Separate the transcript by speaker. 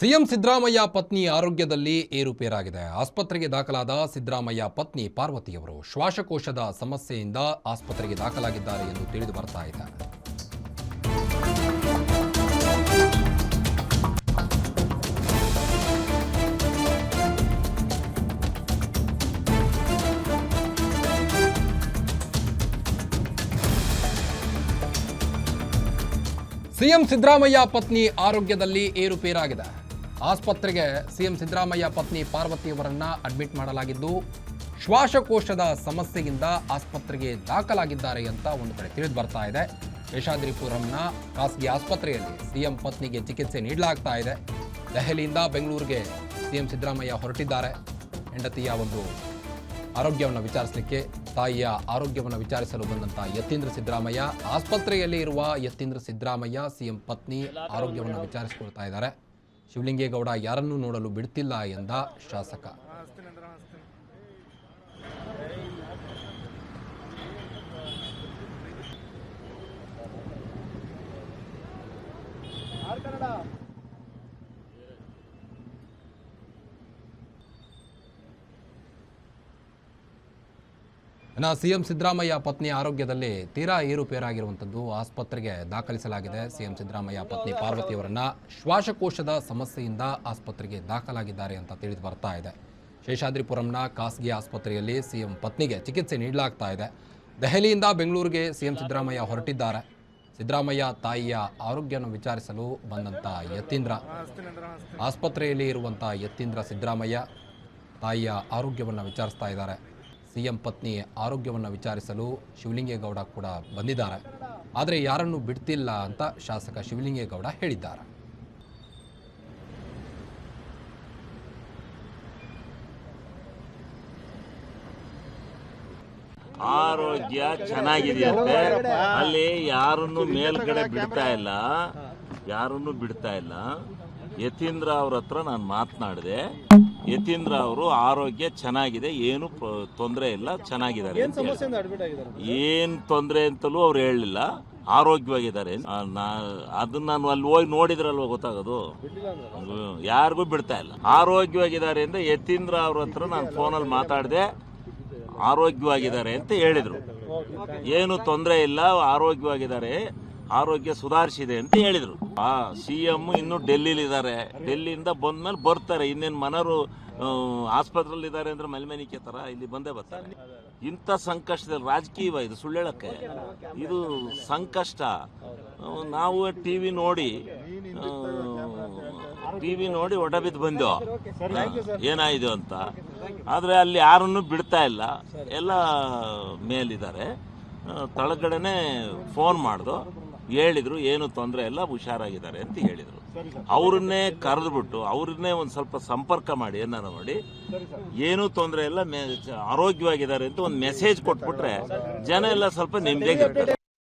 Speaker 1: CM Siddaramaiah ಪತ್ನಿ ಆರೋಗ್ಯದಲ್ಲಿ ಏರುಪೇರಾಗಿದೆ. ಆಸ್ಪತ್ರೆಗೆ ದಾಖಲಾದ ಸಿದ್ದರಾಮಯ್ಯ ಪತ್ನಿ ಪಾರ್ವತಿಯವರು ಶ್ವಾಸಕೋಶದ ಸಮಸ್ಯೆಯಿಂದ ಆಸ್ಪತ್ರೆಗೆ ದಾಖಲಾಗಿದ್ದಾರೆ ಎಂದು ತಿಳಿದು ಬರ್ತಾ ಇದೆ. ಸಿಎಂ ಸಿದ್ದರಾಮಯ್ಯ ಪತ್ನಿ ಆರೋಗ್ಯದಲ್ಲಿ ಏರುಪೇರಾಗಿದೆ. ಆಸ್ಪತ್ರೆಗೆ ಸಿಎಂ ಸಿದ್ದರಾಮಯ್ಯ ಪತ್ನಿ ಪಾರ್ವತಿಯವರನ್ನ ಅಡ್ಮಿಟ್ ಮಾಡಲಾಗಿದ್ದು, ಶ್ವಾಸಕೋಶದ ಸಮಸ್ಯೆಯಿಂದ ಆಸ್ಪತ್ರೆಗೆ ದಾಖಲಾಗಿದ್ದಾರೆ ಅಂತ ಒಂದು ಕಡೆ ತಿಳಿದು ಬರ್ತಾ ಇದೆ. ಯಶಾದ್ರಿಪುರಂನ ಖಾಸಗಿ ಆಸ್ಪತ್ರೆಯಲ್ಲಿ ಸಿಎಂ ಪತ್ನಿಗೆ ಚಿಕಿತ್ಸೆ ನೀಡಲಾಗ್ತಾ ಇದೆ. ದೆಹಲಿಯಿಂದ ಬೆಂಗಳೂರಿಗೆ ಸಿಎಂ ಸಿದ್ದರಾಮಯ್ಯ ಹೊರಟಿದ್ದಾರೆ. ಹೆಂಡತಿಯ ಒಂದು ಆರೋಗ್ಯವನ್ನು ವಿಚಾರಿಸಲಿಕ್ಕೆ, ತಾಯಿಯ ಆರೋಗ್ಯವನ್ನು ವಿಚಾರಿಸಲು ಬಂದಂತಹ ಯತೀಂದ್ರ ಸಿದ್ದರಾಮಯ್ಯ, ಆಸ್ಪತ್ರೆಯಲ್ಲಿ ಇರುವ ಯತೀಂದ್ರ ಸಿದ್ದರಾಮಯ್ಯ, ಸಿಎಂ ಪತ್ನಿ ಆರೋಗ್ಯವನ್ನು ವಿಚಾರಿಸಿಕೊಳ್ತಾ ಇದ್ದಾರೆ. ಶಿವಲಿಂಗೇಗೌಡ ಯಾರನ್ನೂ ನೋಡಲು ಬಿಡ್ತಿಲ್ಲ ಎಂದ ಶಾಸಕ. ಇನ್ನು ಸಿಎಂ ಸಿದ್ದರಾಮಯ್ಯ ಪತ್ನಿ ಆರೋಗ್ಯದಲ್ಲಿ ತೀರಾ ಏರುಪೇರಾಗಿರುವಂಥದ್ದು ಆಸ್ಪತ್ರೆಗೆ ದಾಖಲಿಸಲಾಗಿದೆ. ಸಿಎಂ ಸಿದ್ದರಾಮಯ್ಯ ಪತ್ನಿ ಪಾರ್ವತಿಯವರನ್ನು ಶ್ವಾಸಕೋಶದ ಸಮಸ್ಯೆಯಿಂದ ಆಸ್ಪತ್ರೆಗೆ ದಾಖಲಾಗಿದ್ದಾರೆ ಅಂತ ತಿಳಿದು ಬರ್ತಾ ಇದೆ. ಶೇಷಾದ್ರಿಪುರಂನ ಖಾಸಗಿ ಆಸ್ಪತ್ರೆಯಲ್ಲಿ ಸಿಎಂ ಪತ್ನಿಗೆ ಚಿಕಿತ್ಸೆ ನೀಡಲಾಗ್ತಾ ಇದೆ. ದೆಹಲಿಯಿಂದ ಬೆಂಗಳೂರಿಗೆ ಸಿಎಂ ಸಿದ್ದರಾಮಯ್ಯ ಹೊರಟಿದ್ದಾರೆ. ಸಿದ್ದರಾಮಯ್ಯ ತಾಯಿಯ ಆರೋಗ್ಯವನ್ನು ವಿಚಾರಿಸಲು ಬಂದಂಥ ಯತೀಂದ್ರ. ಆಸ್ಪತ್ರೆಯಲ್ಲಿ ಇರುವಂಥ ಯತೀಂದ್ರ ಸಿದ್ದರಾಮಯ್ಯ ತಾಯಿಯ ಆರೋಗ್ಯವನ್ನು ವಿಚಾರಿಸ್ತಾ ಇದ್ದಾರೆ. ಸಿಎಂ ಪತ್ನಿ ಆರೋಗ್ಯವನ್ನು ವಿಚಾರಿಸಲು ಶಿವಲಿಂಗೇಗೌಡ ಕೂಡ ಬಂದಿದ್ದಾರೆ. ಆದರೆ ಯಾರನ್ನು ಬಿಡ್ತಿಲ್ಲ ಅಂತ ಶಾಸಕ ಶಿವಲಿಂಗೇಗೌಡ ಹೇಳಿದ್ದಾರೆ.
Speaker 2: ಆರೋಗ್ಯ ಚೆನ್ನಾಗಿದೆಯಂತೆ. ಅಲ್ಲಿ ಯಾರನ್ನು ಮೇಲ್ಗಡೆ ಬಿಡ್ತಾ ಇಲ್ಲ. ಯಾರನ್ನು ಬಿಡ್ತಾ ಇಲ್ಲ. ಯತೀಂದ್ರ ಅವ್ರ ಹತ್ರ ನಾನು ಮಾತನಾಡಿದೆ. ಯತೀಂದ್ರ ಅವರು ಆರೋಗ್ಯ ಚೆನ್ನಾಗಿದೆ ಏನು ತೊಂದರೆ ಇಲ್ಲ ಚೆನ್ನಾಗಿದ್ದಾರೆ ಏನು ತೊಂದರೆ ಅಂತಲೂ ಅವ್ರು ಹೇಳಲಿಲ್ಲ. ಆರೋಗ್ಯವಾಗಿದ್ದಾರೆ. ಅದನ್ನ ನಾನು ಅಲ್ಲಿ ಹೋಗಿ ನೋಡಿದ್ರಲ್ವ ಗೊತ್ತಾಗೋದು? ಯಾರಿಗೂ ಬಿಡ್ತಾ ಇಲ್ಲ. ಆರೋಗ್ಯವಾಗಿದ್ದಾರೆ ಅಂತ ಯತೀಂದ್ರ ಅವ್ರ ಹತ್ರ ನಾನು ಫೋನಲ್ಲಿ ಮಾತಾಡಿದೆ ಆರೋಗ್ಯವಾಗಿದ್ದಾರೆ ಅಂತ ಹೇಳಿದರು. ಏನು ತೊಂದರೆ ಇಲ್ಲ ಆರೋಗ್ಯವಾಗಿದ್ದಾರೆ. ಆರೋಗ್ಯ ಸುಧಾರಿಸಿದೆ ಅಂತ ಹೇಳಿದ್ರು. ಆ ಸಿ ಎಂ ಇನ್ನು ಡೆಲ್ಲಿಲಿ ಇದ್ದಾರೆ ಡೆಲ್ಲಿಯಿಂದ ಬಂದ್ಮೇಲೆ ಬರ್ತಾರೆ. ಇನ್ನೇನು ಮನರು ಆಸ್ಪತ್ರೆಯಲ್ಲಿ ಇದ್ದಾರೆ ಅಂದ್ರೆ ಮಲ್ಮೇನಿಕೆ ತರ ಇಲ್ಲಿ ಬಂದೇ ಬರ್ತಾರೆ. ಇಂಥ ಸಂಕಷ್ಟದಲ್ಲಿ ರಾಜಕೀಯ ಇದು ಸುಳ್ಳೇಳಕ್ಕೆ. ಇದು ಸಂಕಷ್ಟ. ನಾವು ನಾವು ಟಿವಿ ನೋಡಿ ಟಿವಿ ನೋಡಿ ಒಡಬಿದ್ದು ಬಂದೆವು ಏನಾಯಿತು ಅಂತ. ಆದರೆ ಅಲ್ಲಿ ಯಾರನ್ನು ಬಿಡ್ತಾ ಇಲ್ಲ. ಎಲ್ಲ ಮೇಲಿದ್ದಾರೆ. ತಳಗಡೆನೆ ಫೋನ್ ಮಾಡ್ದು. ಹೇಳಿದ್ರು, ಏನು ತೊಂದರೆ ಇಲ್ಲ, ಹುಷಾರಾಗಿದ್ದಾರೆ ಅಂತ ಹೇಳಿದರು. ಅವ್ರನ್ನೇ ಕರೆದುಬಿಟ್ಟು, ಅವ್ರನ್ನೇ ಒಂದು ಸ್ವಲ್ಪ ಸಂಪರ್ಕ ಮಾಡಿ, ಏನಾರ ಮಾಡಿ, ಏನೂ ತೊಂದರೆ ಇಲ್ಲ ಆರೋಗ್ಯವಾಗಿದ್ದಾರೆ ಅಂತ ಒಂದು ಮೆಸೇಜ್ ಕೊಟ್ಬಿಟ್ರೆ, ಜನ ಎಲ್ಲ ಸ್ವಲ್ಪ ನೆಮ್ಮದಿಯಾಗಿರ್ತಾರೆ